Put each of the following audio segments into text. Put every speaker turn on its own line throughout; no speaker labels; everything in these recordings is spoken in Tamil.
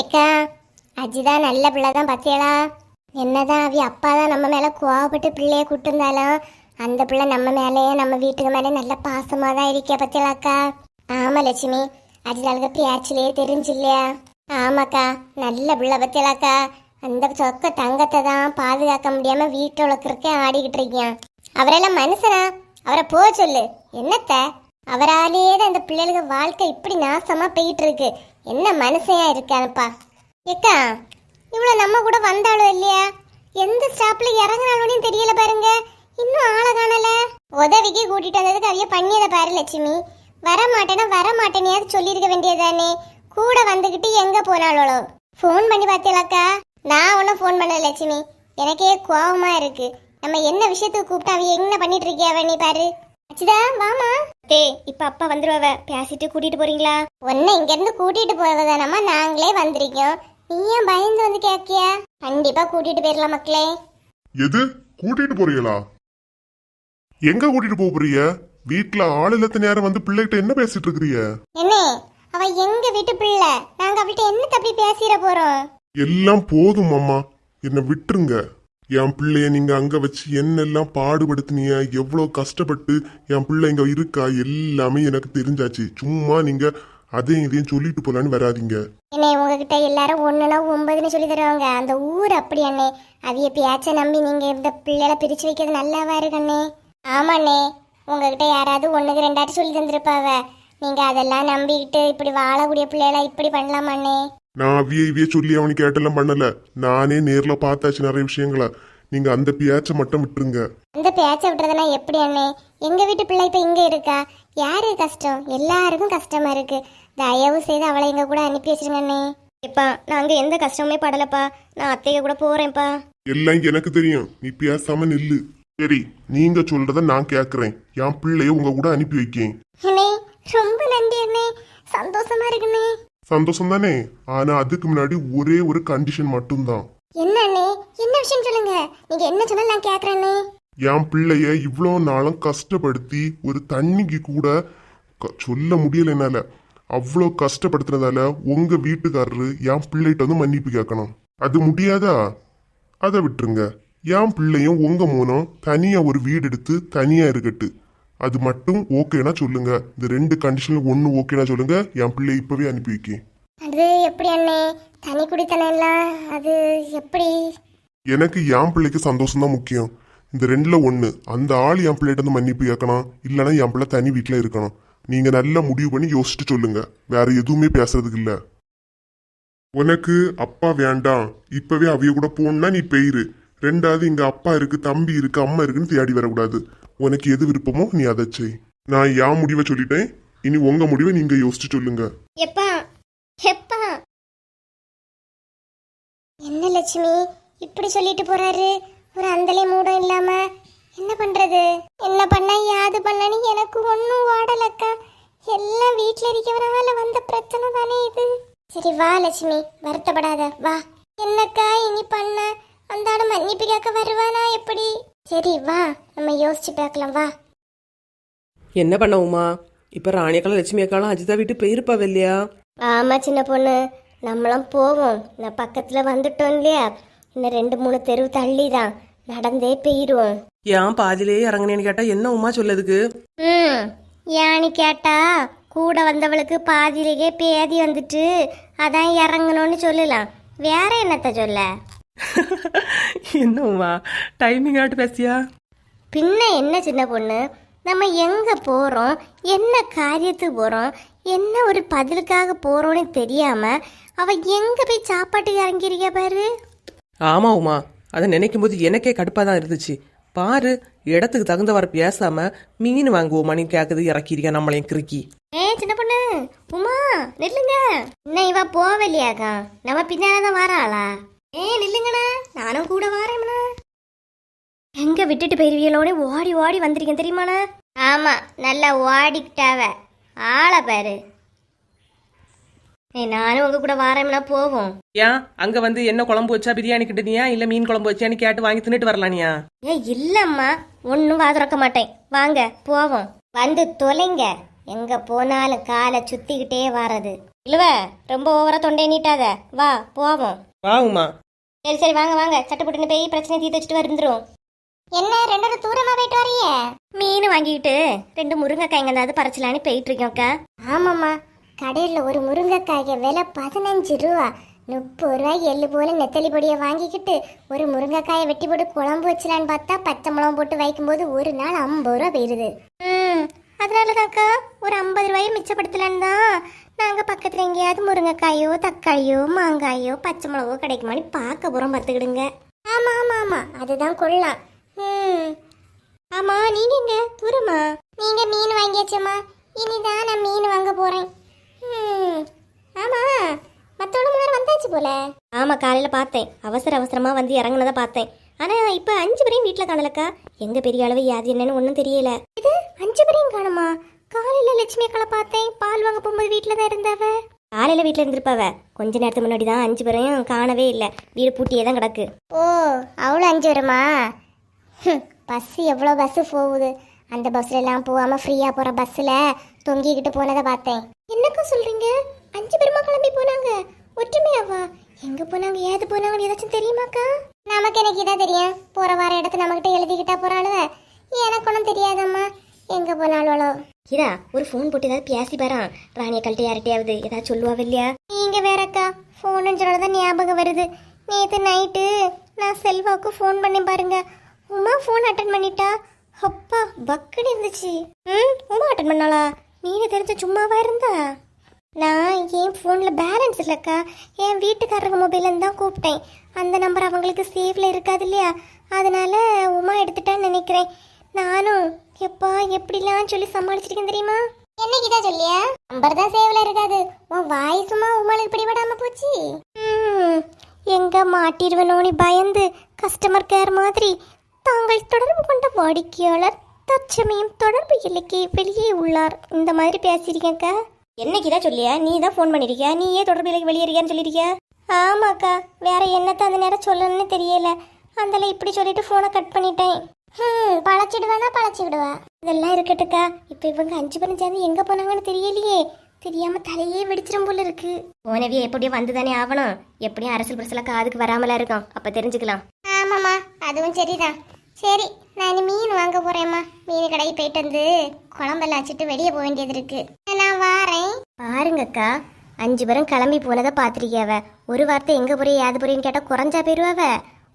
எக்கா அஜி தான் நல்ல பிள்ளை தான் பார்த்தியலா என்னதான் அவி அப்பா தான் நம்ம மேலே கோவப்பட்டு பிள்ளைய கூட்டிருந்தாலும் அந்த பிள்ளை நம்ம மேலேயே நம்ம வீட்டுக்கு மேலே நல்ல பாசமாக தான் இருக்க பத்தியலாக்கா. ஆமாம் லட்சுமி அஜிதாளுக்கு பேச்சிலேயே தெரிஞ்சு இல்லையா ஆமாக்கா நல்ல பிள்ளை பத்தியலாக்கா. அந்த சொக்க தங்கத்தை தான் பாதுகாக்க முடியாம வீட்டு உலக்கிறக்கே ஆடிக்கிட்டு இருக்கேன் அவரெல்லாம் மனுஷனா? அவரை போக சொல்லு. என்னத்த? அவராலேயே தான் இந்த பிள்ளைகளுக்கு வாழ்க்கை இப்படி நாசமா போயிட்டு இருக்கு என்ன மனுஷையா இருக்கானுப்பா ஏக்கா இவ்வளோ நம்ம கூட வந்தாலும் இல்லையா? எந்த ஸ்டாப்ல இறங்குனாலும் தெரியல பாருங்க. இன்னும் ஆளை காணல. உதவிக்கு கூட்டிட்டு வந்ததுக்கு அவைய பண்ணியதை பாரு லட்சுமி. வர மாட்டேன்னா வர மாட்டேனையாவது சொல்லியிருக்க வேண்டியதானே கூட வந்துக்கிட்டு எங்க போனாலோ ஃபோன் பண்ணி பார்த்தீங்களாக்கா? நான் ஒன்றும் ஃபோன் பண்ணல லட்சுமி. எனக்கே கோவமா இருக்கு. நம்ம என்ன விஷயத்துக்கு கூப்பிட்டு அவ என்ன பண்ணிட்டு இருக்கியா நீ பாரு. அச்சுதா வாமா டே இப்ப அப்பா வந்துருவ பேசிட்டு கூட்டிட்டு போறீங்களா? உன்னை இங்க இருந்து கூட்டிட்டு போவதானம்மா நாங்களே வந்திருக்கோம். நீ ஏன் பயந்து வந்து கேக்கியா கண்டிப்பா கூட்டிட்டு போயிடலாம் மக்களே.
எது? கூட்டிட்டு போறீங்களா? எங்க கூட்டிட்டு போக போறீங்க? வீட்ல ஆள் இல்லாத நேரம் வந்து பிள்ளைகிட்ட என்ன பேசிட்டு இருக்கிறீங்க?
என்ன அவ எங்க வீட்டு பிள்ளை? நாங்க அவள்கிட்ட என்ன தப்பி பேசிட போறோம்?
எல்லாம் போதும் அம்மா. என்னை விட்டுருங்க. என் பிள்ளைய நீங்க அங்க வச்சு என்னெல்லாம் பாடுபடுத்துனீங்க எவ்வளோ கஷ்டப்பட்டு என் பிள்ளை இங்க இருக்கா எல்லாமே எனக்கு தெரிஞ்சாச்சு. சும்மா நீங்க அதையும் இதையும் சொல்லிட்டு போலான்னு வராதீங்க.
என்னே உங்ககிட்ட எல்லாரும் ஒண்ணுனா ஒன்பதுன்னு சொல்லி தருவாங்க. அந்த ஊர் அப்படி அண்ணே. அவிய பேச்ச நம்பி நீங்க இந்த பிள்ளைகளை பிரிச்சு வைக்கிறது நல்லாவா இருக்கண்ணே ஆமாண்ணே உங்ககிட்ட யாராவது ஒண்ணுக்கு ரெண்டாட்டி சொல்லி தந்திருப்பாவ. நீங்க அதெல்லாம் நம்பிக்கிட்டு இப்படி வாழக்கூடிய பிள்ளைகளை இப்படி பண்ணலாமாண்ணே
நான் அவிய இவிய சொல்லி அவனுக்கு கேட்டெல்லாம் பண்ணல. நானே நேர்ல பார்த்தாச்சு நிறைய விஷயங்களை. நீங்க அந்த பியாச்சை மட்டும் விட்டுருங்க.
அந்த பேச்ச விட்டுறதுனா எப்படி அண்ணே? எங்க வீட்டு பிள்ளை இப்ப இங்க இருக்கா? யாரு கஷ்டம்? எல்லாருக்கும் கஷ்டமா இருக்கு. தயவு செய்து அவளை எங்க கூட அனுப்பி வச்சிருங்க அண்ணே. இப்பா நாங்க எந்த கஷ்டமுமே படலப்பா. நான் அத்தைக கூட போறேன்ப்பா.
எல்லாம் எனக்கு தெரியும். நீ பேசாம நில்லு. சரி நீங்க சொல்றத நான் கேக்குறேன். என் பிள்ளைய உங்க கூட அனுப்பி வைக்கேன்.
அண்ணே ரொம்ப நன்றி அண்ணே. சந்தோஷமா இருக்குண்ணே.
சந்தோஷம் தானே? ஆனா அதுக்கு முன்னாடி ஒரே ஒரு கண்டிஷன் மட்டும்தான்.
என்ன அண்ணே? என்ன விஷயம் சொல்லுங்க? நீங்க என்ன சொன்னாலும் நான் கேக்குறேன்னே
என் பிள்ளைய இவ்வளோ நாளும் கஷ்டப்படுத்தி ஒரு தண்ணிக்கு கூட க- சொல்ல முடியல என்னால. அவ்வளோ கஷ்டப்படுத்துனதால உங்க வீட்டுக்காரரு என் பிள்ளைகிட்ட வந்து மன்னிப்பு கேட்கணும். அது முடியாதா? அதை விட்டுருங்க. என் பிள்ளையும் உங்க மூலம் தனியா ஒரு வீடு எடுத்து தனியா இருக்கட்டு. அது மட்டும் ஓகேனா சொல்லுங்க. இந்த ரெண்டு கண்டிஷன்ல ஒன்று ஓகேனா சொல்லுங்க. என் பிள்ளைய இப்பவே அனுப்பி வைக்கேன்
அது எப்படி அண்ணே? தனி குடித்தனம் எல்லாம் அது எப்படி?
எனக்கு என் பிள்ளைக்கு சந்தோஷம் தான் முக்கியம். இந்த ரெண்டுல ஒண்ணு அந்த ஆள் என் பிள்ளைகிட்ட வந்து மன்னிப்பு கேட்கணும். இல்லைன்னா என் பிள்ளை தனி வீட்டில் இருக்கணும். நீங்க நல்லா முடிவு பண்ணி யோசிச்சுட்டு சொல்லுங்க. வேற எதுவுமே பேசுறதுக்கு இல்ல. உனக்கு அப்பா வேண்டாம். இப்பவே அவிய கூட போனா நீ பெயிரு. ரெண்டாவது இங்க அப்பா இருக்கு தம்பி இருக்கு அம்மா இருக்குன்னு தேடி வரக்கூடாது. உனக்கு எது விருப்பமோ நீ அதை செய். நான் யா முடிவை சொல்லிட்டேன். இனி உங்க முடிவை நீங்க யோசிச்சு சொல்லுங்க.
எப்பா எப்பா? என்ன லட்சுமி இப்படி சொல்லிட்டு போறாரு? ஒரு அந்தலே மூடம் இல்லாம என்ன பண்றது? என்ன பண்ண யாது பண்ணனு எனக்கு ஒன்றும் ஓடலக்கா எல்லாம் வீட்டில் இருக்கிறவனால வந்த பிரச்சனை தானே இது. சரி வா லட்சுமி வருத்தப்படாத. வா. என்னக்கா இனி பண்ண? அந்த மன்னிப்பு கேட்க வருவானா எப்படி? சரி வா. நம்ம யோசிச்சு பார்க்கலாம் வா.
என்ன பண்ண உமா? இப்போ ராணியக்காலம் லட்சுமி அக்காலம் அஜிதா வீட்டு போயிருப்பாவ இல்லையா
ஆமா சின்ன பொண்ணு. நம்மளாம் போவோம். நான் பக்கத்துல வந்துட்டோம் இல்லையா? இன்னும் ரெண்டு மூணு தெரு தள்ளி தான் நடந்தே போயிடுவோம்.
ஏன் பாதியிலேயே இறங்குனேன்னு கேட்டா என்ன உமா சொல்லதுக்கு?
ம் யானி கேட்டா கூட வந்தவளுக்கு பாதியிலேயே பேதி வந்துட்டு அதான் இறங்கணும்னு சொல்லலாம். வேற என்னத்த சொல்ல?
என்ன உமா டைமிங் ஆட்டு பேசியா?
பின்ன என்ன சின்ன பொண்ணு? நம்ம எங்க போறோம்? என்ன காரியத்துக்கு போறோம்? என்ன ஒரு பதிலுக்காக போறோம்னு தெரியாம அவ எங்க போய் சாப்பாட்டுக்கு இறங்கியிருக்க பாரு?
ஆமா உமா. அதை நினைக்கும் போது எனக்கே கடுப்பா தான் இருந்துச்சு. பாரு இடத்துக்கு தகுந்தவாறு பேசாம மீன் வாங்குவோமான்னு கேக்குது இறக்கிருக்கா நம்மளையும் கிறுக்கி.
ஏ சின்ன பொண்ணு உமா நில்லுங்க. இன்னும் இவ போவலையாக்கா நம்ம பின்னாலதான் வராளா ஏ நில்லுங்கண்ணா. நானும் கூட வரேம்ண்ணா. எங்க விட்டுட்டு போயிருவியலோனே ஓடி ஓடி வந்திருக்கேன் தெரியுமாண்ணா? ஆமா நல்லா ஓடிக்கிட்டாவ. ஆளை பாரு. ஏய் நானும் உங்க கூட வரேம்னா போவோம்.
ஏன்? அங்க வந்து என்ன குழம்பு வச்சா பிரியாணி கிட்டனியா இல்ல மீன் குழம்பு வச்சான்னு கேட்டு வாங்கி தின்னுட்டு வரலானியா?
ஏ இல்லம்மா. ஒன்றும் வாதுறக்க மாட்டேன். வாங்க போவோம். வந்து தொலைங்க. எங்க போனாலும் காலை சுத்திக்கிட்டே வர்றது. இழுவ ரொம்ப ஓவரா தொண்டை நீட்டாத. வா போவோம்.
வாவுமா
சரி சரி வாங்க வாங்க. சட்டப்பட்டுன்னு போய் பிரச்சனை தீர்த்து வச்சுட்டு வந்துரும் என்ன ரெண்டு தூரமா போயிட்டு வரீங்க மீன் வாங்கிட்டு ரெண்டு முருங்கைக்காய் எங்கேயாவது பறிச்சலான்னு போயிட்டு இருக்கோம்க்கா ஆமாம்மா. கடையில் ஒரு முருங்கைக்காய்க்கு விலை பதினஞ்சு ரூபா. முப்பது ரூபாய் எள்ளு போல நெத்தலி பொடியை வாங்கிக்கிட்டு ஒரு முருங்கைக்காயை வெட்டி போட்டு குழம்பு வச்சலான்னு பார்த்தா பச்சை மிளகம் போட்டு வைக்கும்போது ஒரு நாள் ஐம்பது ரூபா போயிருது. ம் அதனால தாக்கா ஒரு ஐம்பது ரூபாயை மிச்சப்படுத்தலான்னு தான். நாங்கள் பக்கத்தில் எங்கேயாவது முருங்கைக்காயோ தக்காளியோ மாங்காயோ பச்சை மிளகோ கிடைக்குமான்னு பார்க்க போகிறோம் பார்த்துக்கிடுங்க. ஆமாம் ஆமாம் ஆமாம் அதுதான் கொள்ளலாம் ம். ஆமாம் நீங்கள் எங்க தூரமா. நீங்கள் மீன் வாங்கியாச்சம்மா. இனிதான் நான் மீன் வாங்க போகிறேன் ம். ஆமாம் மற்றவங்க முன்னாடி வந்தாச்சு போல. ஆமாம் காலையில் பார்த்தேன். அவசர அவசரமாக வந்து இறங்குனதை பார்த்தேன். ஆனால் இப்போ அஞ்சு பேரையும் வீட்டில் காணலக்கா. எங்கே பெரிய அளவு யாது என்னன்னு ஒன்றும் தெரியல. இது அஞ்சு பேரையும் காணுமா? காலையில் லட்சுமி அக்காளை பார்த்தேன் பால் வாங்க போகும்போது வீட்டில் தான் இருந்தாவ. காலையில் வீட்டில் இருந்திருப்பாவ. கொஞ்ச நேரத்துக்கு முன்னாடி தான் அஞ்சு பேரையும் காணவே இல்லை. வீடு பூட்டியே தான் கிடக்கு. ஓ அவ்வளோ அஞ்சு வருமா பஸ் எவ்வளோ பஸ் போகுது? அந்த பஸ்ல எல்லாம் போகாம ஃப்ரீயா போற பஸ்ல தொங்கிக்கிட்டு போனதை பார்த்தேன். என்னக்கா சொல்றீங்க? அஞ்சு பேருமா கிளம்பி போனாங்க. ஒற்றுமையாவா? எங்க போனாங்க? ஏது போனாங்கன்னு ஏதாச்சும் தெரியுமாக்கா? நமக்கு எனக்கு இதான் தெரியும். போற வார இடத்த நம்மகிட்ட எழுதிக்கிட்டா போறாளுவ. எனக்கு ஒன்றும் தெரியாதம்மா. எங்க போனாலும் இதா ஒரு ஃபோன் போட்டு ஏதாவது பேசி பாரா. ராணிய கழட்டி யார்கிட்டயாவது ஏதாவது சொல்லுவாவ இல்லையா? நீங்க வேறக்கா ஃபோன் சொன்னதான் ஞாபகம் வருது. நேத்து நைட்டு நான் செல்வாவுக்கு ஃபோன் பண்ணி பாருங்க. உமா ஃபோன் அட்டன் பண்ணிட்டா? அப்பா பக்குன்னு இருந்துச்சு. ம் உமா அட்டன் பண்ணாளா? நீங்க தெரிஞ்ச சும்மாவா இருந்தா? நான் என் ஃபோனில் பேலன்ஸ் இல்லைக்கா. என் வீட்டுக்காரங்க மொபைல்லேருந்து தான் கூப்பிட்டேன். அந்த நம்பர் அவங்களுக்கு சேஃபில் இருக்காது இல்லையா? அதனால உமா எடுத்துட்டான்னு நினைக்கிறேன். நானும் எப்பா எப்படிலாம் சொல்லி சமாளிச்சிருக்கேன் தெரியுமா? என்னைக்கு சொல்லியா? நம்பர் தான் சேவல இருக்காது. உன் வாய்ஸுமா உமாளுக்கு பிடிபடாம போச்சு. ம், எங்க மாட்டிடுவனோனி பயந்து கஸ்டமர் கேர் மாதிரி தாங்கள் தொடர்பு கொண்ட வாடிக்கையாளர் தற்சமயம் தொடர்பு இல்லைக்கு வெளியே உள்ளார். இந்த மாதிரி பேசியிருக்கேன்க்கா என்னைக்கு தான் சொல்லியா? நீ தான் ஃபோன் பண்ணிருக்கியா? நீ ஏன் தொடர்பு இல்லைக்கு வெளியே இருக்கியான்னு சொல்லியிருக்கியா ஆமாக்கா. வேற என்னத்தை அந்த நேரம் சொல்லணும்னு தெரியல. அந்தல இப்படி சொல்லிட்டு ஃபோனை கட் பண்ணிட்டேன். பழச்சிடுவானா பழச்சிடுவா? இதெல்லாம் இருக்கட்டுக்கா இப்போ இவங்க அஞ்சு பேரும் சேர்ந்து எங்க போனாங்கன்னு தெரியலையே. தெரியாம தலையே வெடிச்சிரும் போல இருக்கு. போனவி எப்படியும் வந்துதானே ஆகணும் எப்படியும் அரசியல் பிரசல காதுக்கு வராமலா இருக்கும். அப்ப தெரிஞ்சுக்கலாம். ஆமாம்மா அதுவும் சரிதான். சரி நான் மீன் வாங்க போறேம்மா. மீன் கடைக்கு போயிட்டு வந்து குழம்பெல்லாம் வச்சுட்டு வெளியே போக வேண்டியது இருக்கு. நான் வாரேன். பாருங்கக்கா அஞ்சு பேரும் கிளம்பி போனதை பார்த்துருக்கியாவ? ஒரு வார்த்தை எங்க போறிய யாது போறேன்னு கேட்டா குறைஞ்சா போயிருவாவ?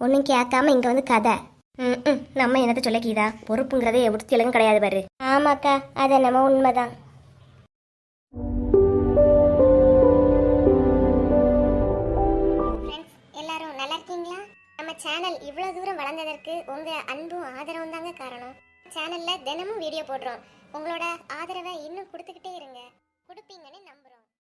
ஒன்றும் கேட்காம இங்க வந்து கதை. ம் நம்ம என்னத்த சொல்ல கீதா? பொறுப்புங்கிறதே எவ்வளோ கிடையாது பாரு. ஆமாக்கா அது நம்ம உண்மைதான். எல்லாரும் நல்லா இருக்கீங்களா? நம்ம சேனல் இவ்வளோ தூரம் வளர்ந்ததற்கு உங்கள் அன்பும் ஆதரவும் தாங்க காரணம். சேனலில் தினமும் வீடியோ போடுறோம். உங்களோட ஆதரவை இன்னும் கொடுத்துக்கிட்டே இருங்க. கொடுப்பீங்கன்னு நம்புகிறோம்